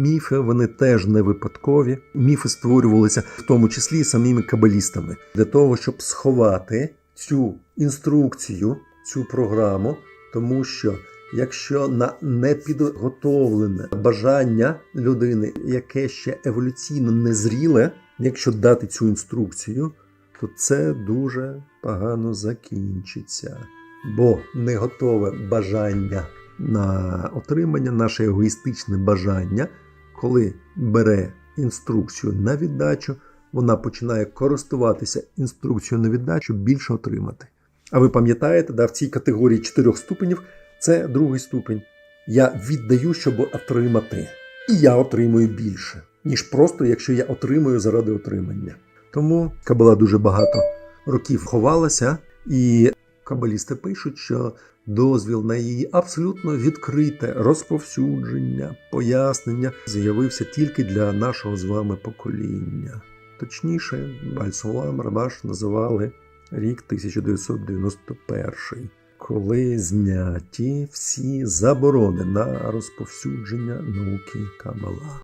міфи вони теж не випадкові. Міфи створювалися в тому числі самими кабалістами для того, щоб сховати цю інструкцію, цю програму, тому що якщо на непідготовлене бажання людини, яке ще еволюційно незріле, якщо дати цю інструкцію, то це дуже погано закінчиться. Бо не готове бажання на отримання, наше егоїстичне бажання, коли бере інструкцію на віддачу, вона починає користуватися інструкцією на віддачу, більше отримати. А ви пам'ятаєте, да, в цій категорії чотирьох ступенів це другий ступень. Я віддаю, щоб отримати. І я отримую більше, ніж просто якщо я отримую заради отримання. Тому кабала дуже багато років ховалася, і кабалісти пишуть, що дозвіл на її абсолютно відкрите розповсюдження, пояснення з'явився тільки для нашого з вами покоління. Точніше, Бальсулам Рабаш називали рік 1991, коли зняті всі заборони на розповсюдження науки Кабала.